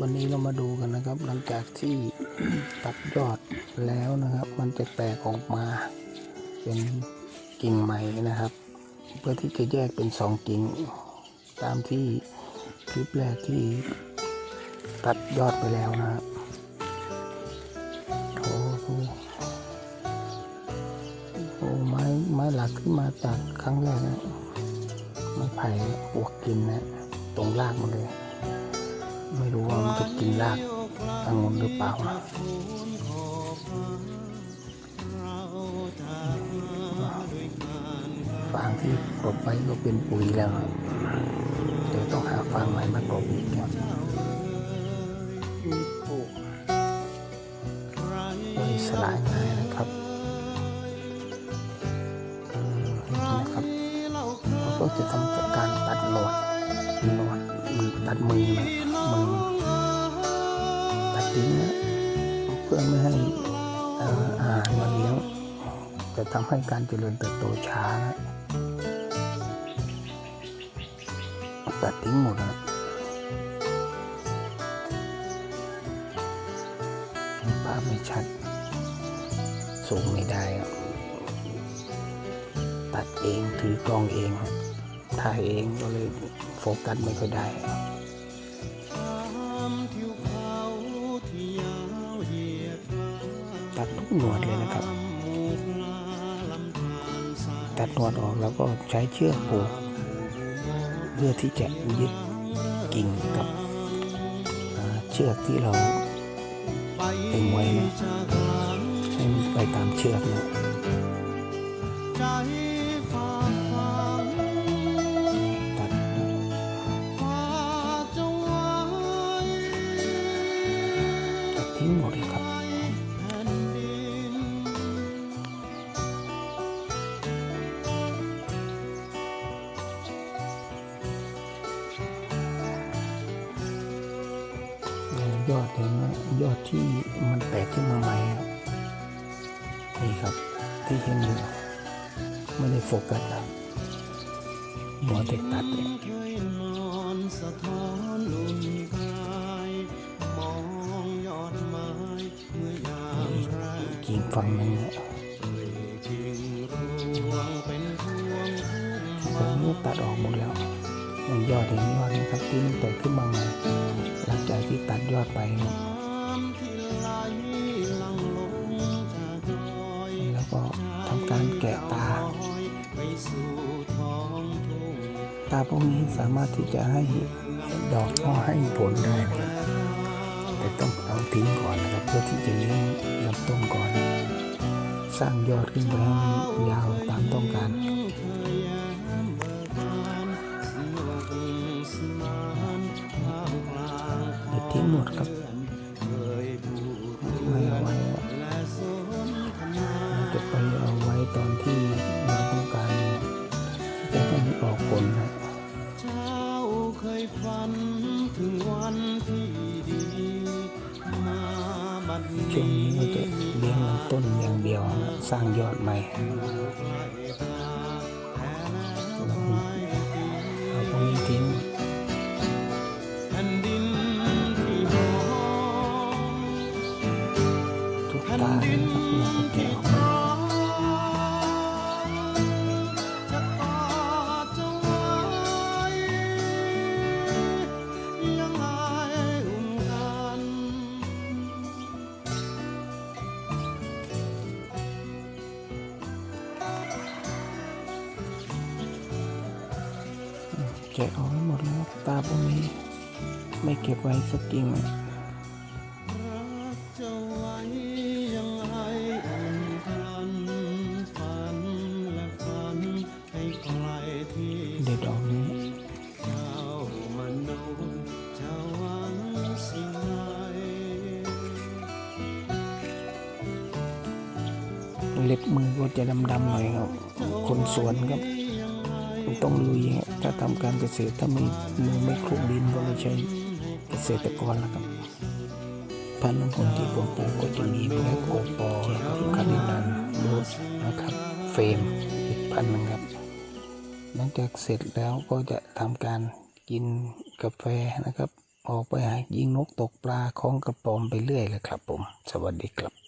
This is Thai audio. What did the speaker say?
วันนี้เรามาดูกันนะครับ หลังจากที่ตัดยอดแล้วนะครับ มันจะแตกออกมาเป็นกิ่งใหม่นะครับ เพื่อที่จะแยกเป็นสองกิ่ง ตามที่คลิปแรกที่ตัดยอดไปแล้วนะครับโอ้โหโอ้ไม้ไม้หลักที่มาตัดครั้งแรกนะไม้ไผ่ปวกกินนะตรงรากมันเลย ไม่รู้ว่ามันจะกินรากองุ่นหรือเปล่านะฟางที่กลบไว้ก็เป็นปุ๋ยแล้วครับเดี๋ยวต้องหาฟางใหม่มากลบอีกครับย่อยสลายง่ายนะครับนะครับเราก็จะทำการตัดหนวดหนวด ตัดมือนะมือตัดทิ้งนะเพื่อไม่ให้อ่าหารมาเลี้ยงจะทำให้การเจริญเติบโตช้านะตัดทิ้งหมดนะภาพไม่ชัดสูงไม่ได้ ตัดเองถือกล้องเองถ่ายเองก็เลยโฟกัสไม่ค่อยได้ ตัดทุกหนวดเลยนะครับ ตัดหนวดออกแล้วก็ใช้เชือกผูกเพื่อที่จะยึดกิ่งกับอ่าเชือกที่เราตึงไว้นะให้มันไปตามเชือกนะ ยอดเห็นไหมยอดที่มันแตกขึ้นมาใหม่ครับนี่ครับที่เห็นอยู่ไม่ได้โฟกัสนะหัวเด็กตัดเนี่ยอีกกิ่งฝั่งหนึ่งเนี่ยแบบนี้ตัดออกหมดแล้วอย่างยอดเห็นยอดนะครับที่มันแตกขึ้นมาใหม่ หลังจากที่ตัดยอดไปแล้วก็ทำการแกะตา ตาพวกนี้สามารถที่จะให้ดอกก็ให้ผลได้นะครับแต่ต้องเอาทิ้งก่อนนะครับเพื่อที่จะเลี้ยงลำต้นก่อน สร้างยอดขึ้นไปให้ยาวตามต้องการ หมดครับไม่เอาไว้อะจะไปเอาไว้ตอนที่เราต้องการที่จะต้องออกผลนะเจ้าเคยฝันถึงวันที่ดีมาบัดนี้ช่วงนี้ก็จะเลี้ยงลำต้นอย่างเดียวนะสร้างยอดใหม่ กานะครับเราก็แกะออกมาจะกอดเจ้าไว้ยังไงอุ่นกันแกะออกหมดแล้วตาพวกนี้ ไม่เก็บไว้สักกิ่งรักเจ้าไว้ยั เล็บมือก็จะดำๆหน่อยครับ คนสวนครับ ต้องลุยครับถ้าทำการเกษตรถ้าไม่มือไม่คลุกดินก็ไม่ใช่เกษตรกรแล้วครับพันธุ์ของที่ผมปลูกก็จะมีแบล็กโกปอที่คารินันโรสนะครับ เฟรมอีกพันธุ์หนึงครับ หลังจากเสร็จแล้วก็จะทำการกินกาแฟนะครับ ออกไปหายิงนกตกปลาของกระป๋อมไปเรื่อยเลยครับผม สวัสดีครับ